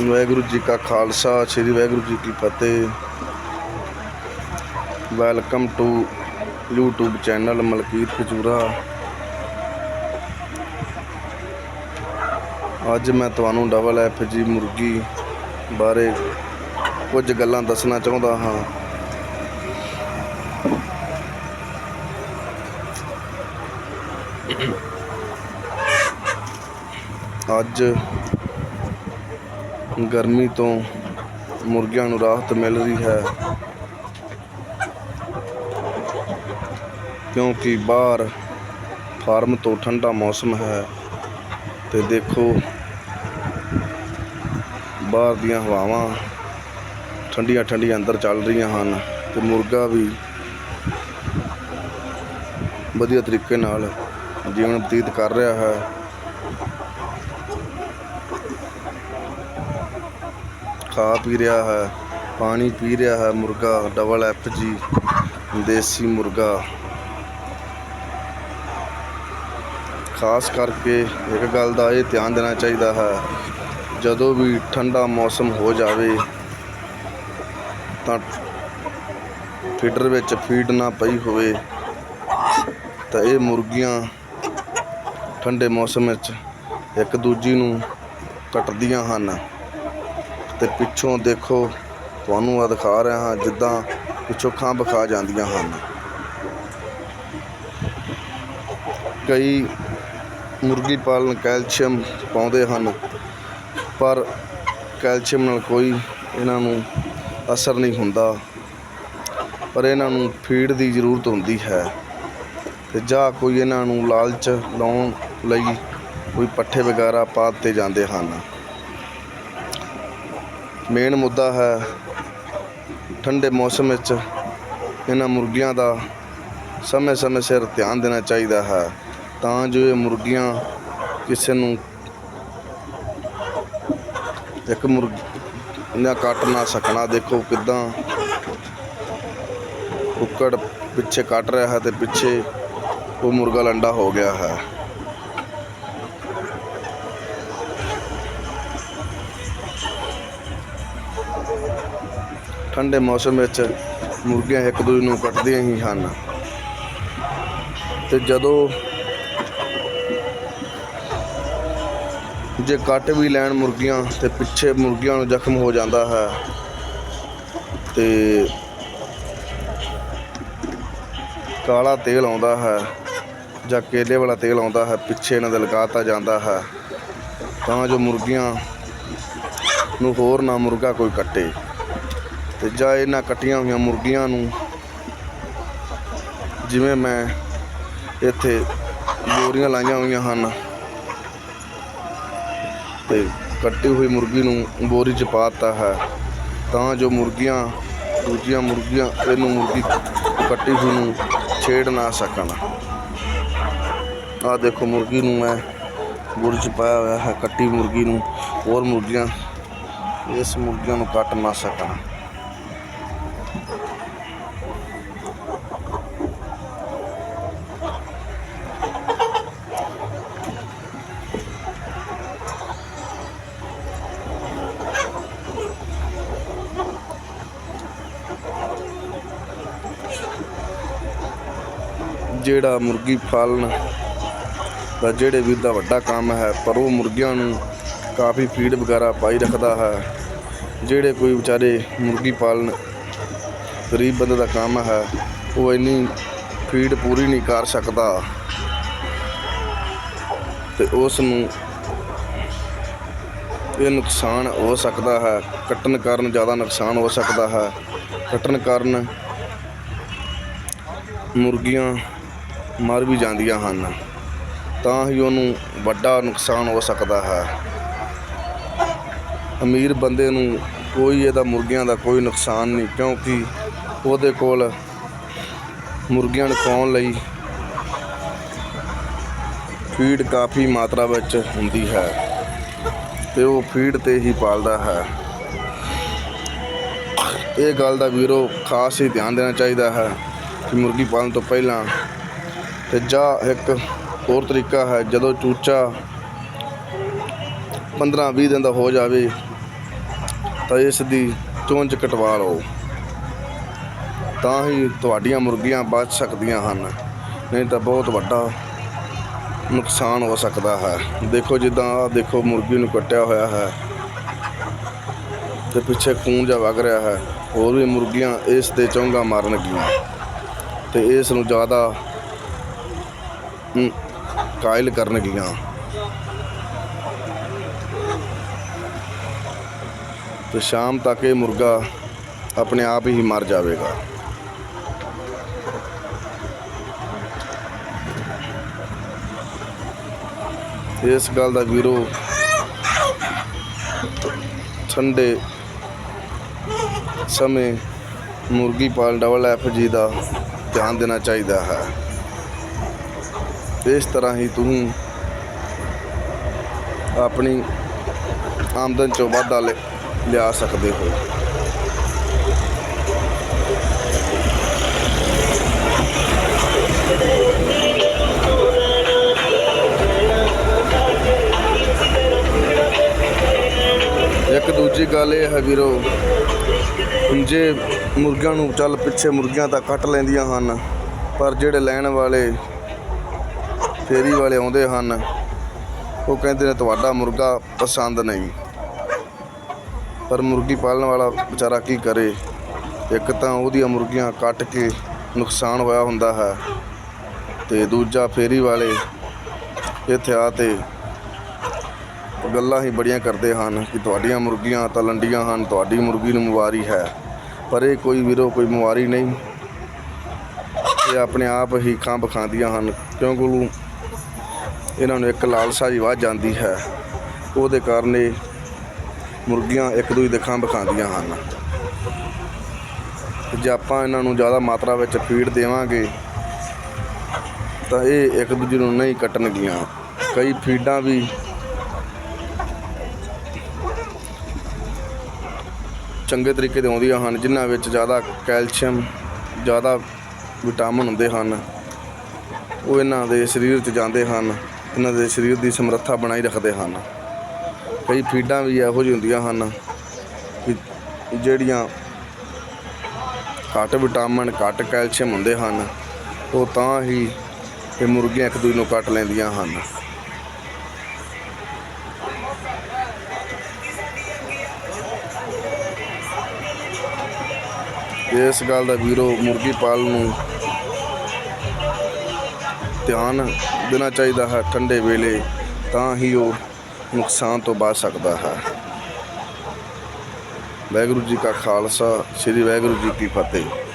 ਵਾਹਿਗੁਰੂ ਜੀ ਕਾ ਖਾਲਸਾ, ਸ੍ਰੀ ਵਾਹਿਗੁਰੂ ਜੀ ਕੀ ਫਤਿਹ। Welcome to YouTube channel Malkeet Kachura ਅੱਜ ਮੈਂ ਤੁਹਾਨੂੰ ਡਬਲ ਐਫ ਜੀ ਮੁਰਗੀ ਬਾਰੇ ਕੁਝ ਗੱਲਾਂ ਦੱਸਣਾ ਚਾਹੁੰਦਾ ਹਾਂ। ਅੱਜ ਗਰਮੀ ਤੋਂ ਮੁਰਗਿਆਂ ਨੂੰ ਰਾਹਤ ਮਿਲ ਰਹੀ ਹੈ। ਕਿਉਂਕਿ ਬਾਹਰ ਫਾਰਮ ਤੋਂ ਠੰਡਾ ਮੌਸਮ ਹੈ ਤੇ ਦੇਖੋ, ਬਾਹਰ ਦੀਆਂ ਹਵਾਵਾਂ ਠੰਡੀਆਂ ਠੰਡੀਆਂ ਅੰਦਰ ਚੱਲ ਰਹੀਆਂ ਹਨ ਤੇ ਮੁਰਗਾ ਵੀ ਵਧੀਆ ਤਰੀਕੇ ਨਾਲ ਜੀਵਨ ਬਤੀਤ ਕਰ ਰਿਹਾ ਹੈ। ਖਾ ਪੀ ਰਿਹਾ ਹੈ, ਪਾਣੀ ਪੀ ਰਿਹਾ ਹੈ ਮੁਰਗਾ ਡਬਲ ਐਫ ਜੀ ਦੇਸੀ ਮੁਰਗਾ। ਖਾਸ ਕਰਕੇ ਇੱਕ ਗੱਲ ਦਾ ਇਹ ਧਿਆਨ ਦੇਣਾ ਚਾਹੀਦਾ ਹੈ, ਜਦੋਂ ਵੀ ਠੰਡਾ ਮੌਸਮ ਹੋ ਜਾਵੇ, ਤਾਂ ਫੀਡਰ ਵਿੱਚ ਫੀਡ ਨਾ ਪਈ ਹੋਵੇ, ਤਾਂ ਇਹ ਮੁਰਗੀਆਂ ਠੰਡੇ ਮੌਸਮ ਵਿੱਚ ਇੱਕ ਦੂਜੀ ਨੂੰ ਕੱਟਦੀਆਂ ਹਨ। ਤੇ ਪਿੱਛੋਂ ਦੇਖੋ, ਤੁਹਾਨੂੰ ਆ ਦਿਖਾ ਰਿਹਾ ਹਾਂ ਜਿੱਦਾਂ ਪਿੱਛੋਂ ਖੰਭ ਖਾ ਜਾਂਦੀਆਂ ਹਨ। ਕਈ ਮੁਰਗੀ ਪਾਲਣ ਕੈਲਸ਼ੀਅਮ ਪਾਉਂਦੇ ਹਨ, ਪਰ ਕੈਲਸ਼ੀਅਮ ਨਾਲ ਕੋਈ ਇਹਨਾਂ ਨੂੰ ਅਸਰ ਨਹੀਂ ਹੁੰਦਾ, ਪਰ ਇਹਨਾਂ ਨੂੰ ਫੀਡ ਦੀ ਜ਼ਰੂਰਤ ਹੁੰਦੀ ਹੈ। ਤੇ ਜਾਂ ਕੋਈ ਇਹਨਾਂ ਨੂੰ ਲਾਲਚ ਲਾਉਣ ਲਈ ਕੋਈ ਪੱਠੇ ਵਗੈਰਾ ਪਾ ਦਿੱਤੇ ਜਾਂਦੇ ਹਨ। ਮੇਨ ਮੁੱਦਾ ਹੈ ਠੰਡੇ ਮੌਸਮ ਵਿੱਚ ਇਹਨਾਂ ਮੁਰਗੀਆਂ ਦਾ ਸਮੇਂ-ਸਮੇਂ ਸਿਰ ਧਿਆਨ ਦੇਣਾ ਚਾਹੀਦਾ ਹੈ। ਤਾਂ ਜੋ ਇਹ ਮੁਰਗੀਆਂ ਕਿਸੇ ਨੂੰ ਇੱਕ ਮੁਰਗੀ ਨਾ ਕੱਟ, ਨਾ ਸਕਣਾ। ਦੇਖੋ ਕਿਦਾਂ ਕੁੱਕੜ ਪਿੱਛੇ ਕੱਟ ਰਿਹਾ ਹੈ ਤੇ ਪਿੱਛੇ ਉਹ ਮੁਰਗਾ ਲੰਡਾ ਹੋ ਗਿਆ ਹੈ। ਠੰਡੇ ਮੌਸਮ ਵਿੱਚ ਮੁਰਗੀਆਂ ਇੱਕ ਦੂਜੇ ਨੂੰ ਕੱਟਦੀਆਂ ਹੀ ਹਨ। ਤੇ ਜਦੋਂ ਜੇ ਕੱਟ ਵੀ ਲੈਣ ਮੁਰਗੀਆਂ, ਤੇ ਪਿੱਛੇ ਮੁਰਗੀਆਂ ਨੂੰ ਜ਼ਖਮ ਹੋ ਜਾਂਦਾ ਹੈ। ਤੇ ਕਾਲਾ ਤੇਲ ਆਉਂਦਾ ਹੈ ਜਾਂ ਕੇਲੇ ਵਾਲਾ ਤੇਲ ਆਉਂਦਾ ਹੈ, ਪਿੱਛੇ ਇਹਨਾਂ ਦੇ ਲਗਾਤਾ ਜਾਂਦਾ ਹੈ। ਤਾਂ ਜੋ ਮੁਰਗੀਆਂ ਨੂੰ ਹੋਰ ਨਾ ਮੁਰਗਾ ਕੋਈ ਕੱਟੇ। ਤੇ ਜਾਂ ਇਹਨਾਂ ਕੱਟੀਆਂ ਹੋਈਆਂ ਮੁਰਗੀਆਂ ਨੂੰ। ਜਿਵੇਂ ਮੈਂ ਇੱਥੇ ਬੋਰੀਆਂ ਲਾਈਆਂ ਹੋਈਆਂ ਹਨ। ਤੇ ਕੱਟੀ ਹੋਈ ਮੁਰਗੀ ਨੂੰ ਬੋਰੀ 'ਚ ਪਾਤਾ ਹੈ। ਤਾਂ ਜੋ ਮੁਰਗੀਆਂ, ਦੂਜੀਆਂ ਮੁਰਗੀਆਂ ਇਹਨੂੰ ਮੁਰਗੀ ਕੱਟੀ ਹੋਈ ਨੂੰ ਛੇੜ ਨਾ ਸਕਣ। ਆਹ ਦੇਖੋ ਮੁਰਗੀ ਨੂੰ ਮੈਂ ਬੋਰੀ 'ਚ ਪਾਇਆ ਹੋਇਆ ਹੈ, ਕੱਟੀ ਮੁਰਗੀ ਨੂੰ। ਹੋਰ ਮੁਰਗੀਆਂ ਇਸ ਮੁਰਗੀਆਂ ਨੂੰ ਕੱਟ ਨਾ ਸਕਣ। ਜਿਹੜਾ ਮੁਰਗੀ ਪਾਲਣ ਦਾ ਜਿਹੜੇ ਵੀਰ ਦਾ ਵੱਡਾ ਕੰਮ ਹੈ, ਪਰ ਉਹ ਮੁਰਗੀਆਂ ਨੂੰ ਕਾਫੀ ਫੀਡ ਵਗੈਰਾ ਪਾਈ ਰੱਖਦਾ ਹੈ। ਜਿਹੜੇ ਕੋਈ ਵਿਚਾਰੇ ਮੁਰਗੀ ਪਾਲਣ ਗਰੀਬ ਬੰਦੇ ਦਾ ਕੰਮ ਹੈ, ਉਹ ਇੰਨੀ ਫੀਡ ਪੂਰੀ ਨਹੀਂ ਕਰ ਸਕਦਾ। ਤੇ ਉਸ ਨੂੰ ਇਹ ਨੁਕਸਾਨ ਹੋ ਸਕਦਾ ਹੈ, ਕੱਟਣ ਕਾਰਨ ਜ਼ਿਆਦਾ ਨੁਕਸਾਨ ਹੋ ਸਕਦਾ ਹੈ। ਕੱਟਣ ਕਾਰਨ ਮੁਰਗੀਆਂ ਮਰ ਵੀ ਜਾਂਦੀਆਂ ਹਨ, ਤਾਂ ਹੀ ਉਹਨੂੰ ਵੱਡਾ ਨੁਕਸਾਨ ਹੋ ਸਕਦਾ ਹੈ। ਅਮੀਰ ਬੰਦੇ ਨੂੰ ਕੋਈ ਇਹਦਾ ਮੁਰਗੀਆਂ ਦਾ ਕੋਈ ਨੁਕਸਾਨ ਨਹੀਂ, ਕਿਉਂਕਿ ਉਹਦੇ ਕੋਲ ਮੁਰਗੀਆਂ ਨੂੰ ਪਾਉਣ ਲਈ ਫੀਡ ਕਾਫੀ ਮਾਤਰਾ ਵਿੱਚ ਹੁੰਦੀ ਹੈ ਤੇ ਉਹ ਫੀਡ ਤੇ ਹੀ ਪਾਲਦਾ ਹੈ। ਇਹ ਗੱਲ ਦਾ ਵੀਰੋ ਖਾਸ ਹੀ ਧਿਆਨ ਦੇਣਾ ਚਾਹੀਦਾ ਹੈ ਕਿ ਮੁਰਗੀ ਪਾਲਣ ਤੋਂ ਪਹਿਲਾਂ ਤੇ ਜਾਂ ਇੱਕ ਹੋਰ ਤਰੀਕਾ ਹੈ, ਜਦੋਂ ਚੂਚਾ 15 20 ਦਿਨ ਦਾ ਹੋ ਜਾਵੇ, ਤਾਂ ਇਸ ਦੀ ਚੁੰਝ ਕਟਵਾ ਲਓ ਤਾਂ ਹੀ ਤੁਹਾਡੀਆਂ ਮੁਰਗੀਆਂ ਬਚ ਸਕਦੀਆਂ ਹਨ, ਨਹੀਂ ਤਾਂ ਬਹੁਤ ਵੱਡਾ ਨੁਕਸਾਨ ਹੋ ਸਕਦਾ ਹੈ। ਦੇਖੋ ਜਿੱਦਾਂ ਆਹ ਦੇਖੋ ਮੁਰਗੀ ਨੂੰ ਕੱਟਿਆ ਹੋਇਆ ਹੈ ਤੇ ਪਿੱਛੇ ਖੂਨ ਜਿਹਾ ਵਗ ਰਿਹਾ ਹੈ, ਹੋਰ ਵੀ ਮੁਰਗੀਆਂ ਇਸ ਦੇ ਚੌਂਗਾ ਮਾਰਨਗੀਆਂ ਤੇ ਇਸ ਨੂੰ ਜ਼ਿਆਦਾ ਕਾਇਲ ਕਰਨਗੀਆਂ। ਤੇ ਸ਼ਾਮ ਤੱਕ ਇਹ ਮੁਰਗਾ ਆਪਣੇ ਆਪ ਹੀ ਮਰ ਜਾਵੇਗਾ। ਇਸ ਗੱਲ ਦਾ ਵੀਰੋ ਠੰਡੇ ਸਮੇਂ ਮੁਰਗੀ ਪਾਲ ਡਬਲ ਐਫ ਜੀ ਦਾ ਧਿਆਨ ਦੇਣਾ ਚਾਹੀਦਾ ਹੈ। ਇਸ ਤਰ੍ਹਾਂ ਹੀ ਤੁਸੀਂ ਆਪਣੀ ਆਮਦਨ ਚੋਂ ਵਾਧਾ ਲਿ- ਲਿਆ ਸਕਦੇ ਹੋ। ਇੱਕ ਦੂਜੀ ਗੱਲ ਇਹ ਹੈ ਵੀਰੋ ਜੇ ਮੁਰਗਿਆਂ ਨੂੰ ਚੱਲ ਪਿੱਛੇ ਮੁਰਗੀਆਂ ਤਾਂ ਕੱਟ ਲੈਂਦੀਆਂ ਹਨ, ਪਰ ਜਿਹੜੇ ਲੈਣ ਵਾਲੇ ਫੇਰੀ ਵਾਲੇ ਆਉਂਦੇ ਹਨ, ਉਹ ਕਹਿੰਦੇ ਨੇ, ਤੁਹਾਡਾ ਮੁਰਗਾ ਪਸੰਦ ਨਹੀਂ। ਪਰ ਮੁਰਗੀ ਪਾਲਣ ਵਾਲਾ ਵਿਚਾਰਾ ਕੀ ਕਰੇ? ਇੱਕ ਤਾਂ ਉਹਦੀਆਂ ਮੁਰਗੀਆਂ ਕੱਟ ਕੇ ਨੁਕਸਾਨ ਹੋਇਆ ਹੁੰਦਾ ਹੈ ਤੇ ਦੂਜਾ ਫੇਰੀ ਵਾਲੇ ਇੱਥੇ ਆ ਤੇ ਗੱਲਾਂ ਹੀ ਬੜੀਆਂ ਕਰਦੇ ਹਨ ਕਿ ਤੁਹਾਡੀਆਂ ਮੁਰਗੀਆਂ ਤਾਂ ਲੰਡੀਆਂ ਹਨ, ਤੁਹਾਡੀ ਮੁਰਗੀ ਨੂੰ ਬਿਮਾਰੀ ਹੈ, ਪਰ ਇਹ ਕੋਈ ਵੀਰੋ ਕੋਈ ਬਿਮਾਰੀ ਨਹੀਂ। ਇਹ ਆਪਣੇ ਆਪ ਹੀ ਖੰਭ ਖਾਂਦੀਆਂ ਹਨ ਕਿਉਂਕਿ ਇਹਨਾਂ ਨੂੰ ਇੱਕ ਲਾਲਸਾ ਜੀ ਵੱਧ ਜਾਂਦੀ ਹੈ। ਉਹਦੇ ਕਾਰਨ ਇਹ ਮੁਰਗੀਆਂ ਇੱਕ ਦੂਜੇ ਦੇ ਖੰਭ ਖਾਂਦੀਆਂ ਹਨ। ਜੇ ਆਪਾਂ ਇਹਨਾਂ ਨੂੰ ਜ਼ਿਆਦਾ ਮਾਤਰਾ ਵਿੱਚ ਫੀਡ ਦੇਵਾਂਗੇ, ਤਾਂ ਇਹ ਇੱਕ ਦੂਜੇ ਨੂੰ ਨਹੀਂ ਕੱਟਣਗੀਆਂ। ਕਈ ਫੀਡਾਂ ਵੀ ਚੰਗੇ ਤਰੀਕੇ ਦੇ ਆਉਂਦੀਆਂ ਹਨ, ਜਿਨ੍ਹਾਂ ਵਿੱਚ ਜ਼ਿਆਦਾ ਕੈਲਸ਼ੀਅਮ, ਜ਼ਿਆਦਾ ਵਿਟਾਮਿਨ ਹੁੰਦੇ ਹਨ। ਉਹ ਇਹਨਾਂ ਦੇ ਸਰੀਰ 'ਚ ਜਾਂਦੇ ਹਨ, ਇਹਨਾਂ ਦੇ ਸਰੀਰ ਦੀ ਸਮਰੱਥਾ ਬਣਾਈ ਰੱਖਦੇ ਹਨ। ਕਈ ਫੀਡਾਂ ਵੀ ਇਹੋ ਜਿਹੀ ਹੁੰਦੀਆਂ ਹਨ ਜਿਹੜੀਆਂ ਘੱਟ ਵਿਟਾਮਿਨ, ਘੱਟ ਕੈਲਸ਼ੀਅਮ ਹੁੰਦੇ ਹਨ, ਉਹ ਤਾਂ ਹੀ ਇਹ ਮੁਰਗੀਆਂ ਇੱਕ ਦੂਜੇ ਨੂੰ ਕੱਟ ਲੈਂਦੀਆਂ ਹਨ। ਇਸ ਗੱਲ ਦਾ ਵੀਰੋ ਮੁਰਗੀ ਪਾਲਣ ਨੂੰ ਧਿਆਨ ਦੇਣਾ ਚਾਹੀਦਾ ਹੈ ਠੰਡੇ ਵੇਲੇ, ਤਾਂ ਹੀ ਉਹ ਨੁਕਸਾਨ ਤੋਂ ਬਚ ਸਕਦਾ ਹੈ। ਵਾਹਿਗੁਰੂ ਜੀ ਕਾ ਖਾਲਸਾ ਸ੍ਰੀ ਵਾਹਿਗੁਰੂ ਜੀ ਕੀ ਫਤਿਹ।